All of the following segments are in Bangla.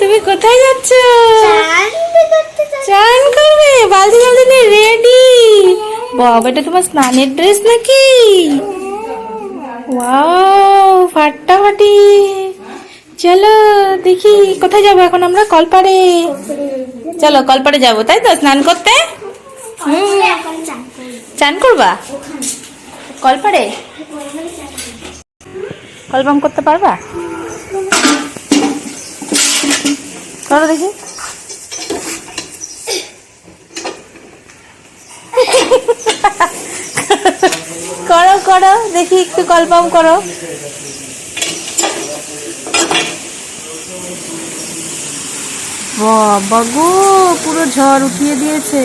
তুমি কোথায় যাচ্ছ? চান করবে? বালতি বালতি নিয়ে রেডি বাবা এটা তোমার স্নানের ড্রেস নাকি? ওয়াও ফাটাফাটি। চলো দেখি কোথায় যাব এখন আমরা কলপাড়ে। চলো কলপাড়ে যাব তাই তো স্নান করতে? চান করবা। কলপাড়ে? কলপাম করতে পারবা? করো দেখি। করো করো, দেখি একটু কলপাম করো। বাবা পুরো ঝড় উঠিয়ে দিয়েছে।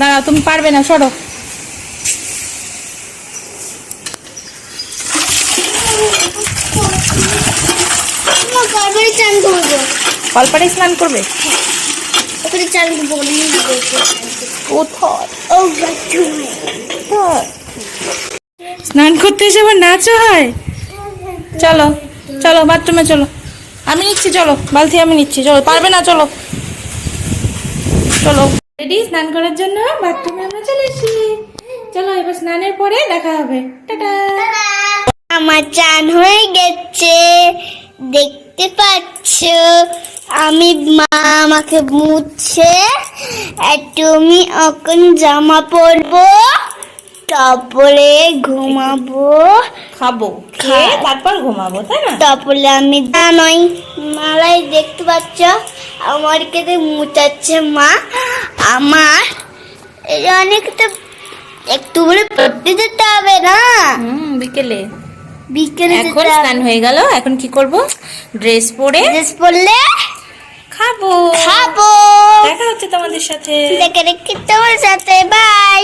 দাঁড়াও, তুমি পারবে না, সরো। কবে চান করব? কলপাড়ে স্নান করবে? ওখানে চান করব কোথায় ও স্নান করতে এসে আবার নাচও হয়? চলো চলো বাথরুমে চলো। আমি নিচ্ছি চলো বালতি আমি নিচ্ছি চলো পারবে না চলো। চলো। রেডি স্নান করার জন্য বাথরুমে আমরা চলে এসেছি। চলো এবার স্নানের পরে দেখা হবে। টাটা। আমার চান হয়ে গেছে। দেখতে পাচ্ছ? আমি মা আমাকে মুছছে আর তুমি এখন জামা পরবো তারপরে ঘুমাবো। খাব। খেয়ে তারপর ঘুমাবো তাই না? তারপরে আমি জানোই মালাই দেখতে পাচ্ছ? আমার কেটে মুচাচ্ছে মা। আমার অনেকটা একটু বলে পড়তে যেতে হবে না। বিকেলে। বিকেলে এখন স্নান হয়ে গেল এখন কি করব? ড্রেস পরে ড্রেস পরলে খাব। খাব। দেখা হচ্ছে তোমাদের সাথে। দেখে রেখে তোমার সাথে বাই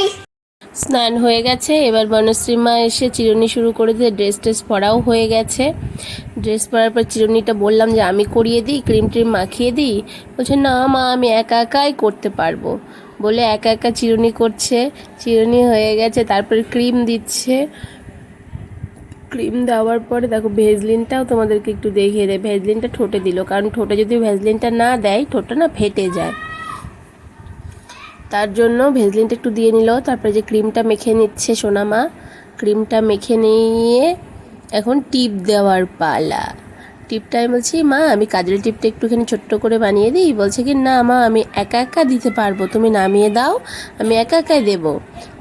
স্নান হয়ে গেছে এবার বনশ্রী মা এসে চিরুনি শুরু করে দিয়ে ড্রেস ট্রেস পরাও হয়ে গেছে। ড্রেস পরার পর চিরুনিটা বললাম যে আমি করিয়ে দিই ক্রিম ট্রিম মাখিয়ে দিই? বলছে না মা আমি একা একাই করতে পারব। বলে একা একা চিরুনি করছে। চিরুনি হয়ে গেছে তারপরে ক্রিম দিচ্ছে। ক্রিম দেওয়ার পরে দেখো ভেজলিনটাও তোমাদেরকে একটু দেখিয়ে দেয়। ভেজলিনটা ঠোঁটে দিল, কারণ ঠোঁটে যদি ভেজলিনটা না দেয়, ঠোঁটটা না ফেটে যায়। তার জন্য ভেজলিনটা একটু দিয়ে নিল, তারপরে যে ক্রিমটা মেখে নিচ্ছে সোনামা ক্রিমটা মেখে নিয়ে এখন টিপ দেওয়ার পালা। টিপটা আমি বলছি, মা, আমি কাজের টিপটা একটুখানি ছোট্ট করে বানিয়ে দিই। বলছে কি, না মা, আমি একা একা দিতে পারব, তুমি নামিয়ে দাও, আমি একা একাই দেবো।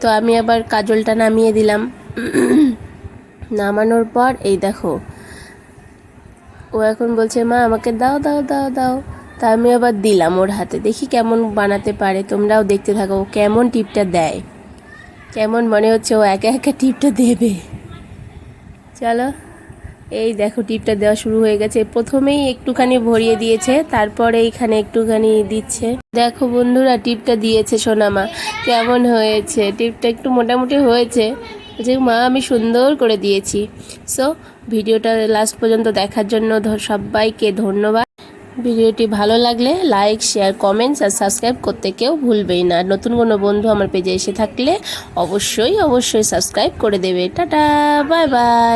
তো আমি আবার কাজলটা নামিয়ে দিলাম। নামানোর পর, এই দেখো। ও এখন বলছে, মা, আমাকে দাও দাও দাও দাও। তা আমি আবার দিলাম ওর হাতে। দেখি কেমন বানাতে পারে, তোমরাও দেখতে থাকো, ও কেমন টিপটা দেয়। কেমন মনে হচ্ছে ও একা একা টিপটা দেবে। চলো, এই দেখো, টিপটা দেওয়া শুরু হয়ে গেছে। প্রথমেই একটুখানি ভরিয়ে দিয়েছে, তারপরে এইখানে একটুখানি দিচ্ছে। দেখো বন্ধুরা, টিপটা দিয়েছে সোনামা। কেমন হয়েছে? টিপটা একটু মোটামুটি হয়েছে। যে মা আমি সুন্দর করে দিয়েছি। সো ভিডিওটা লাস্ট পর্যন্ত দেখার জন্য সবাইকে ধন্যবাদ। ভিডিওটি ভালো লাগলে লাইক শেয়ার কমেন্টস আর সাবস্ক্রাইব করতে কেউ ভুলবেই না। নতুন কোনো বন্ধু আমার পেজে এসে থাকলে অবশ্যই অবশ্যই সাবস্ক্রাইব করে দেবে। Tata bye bye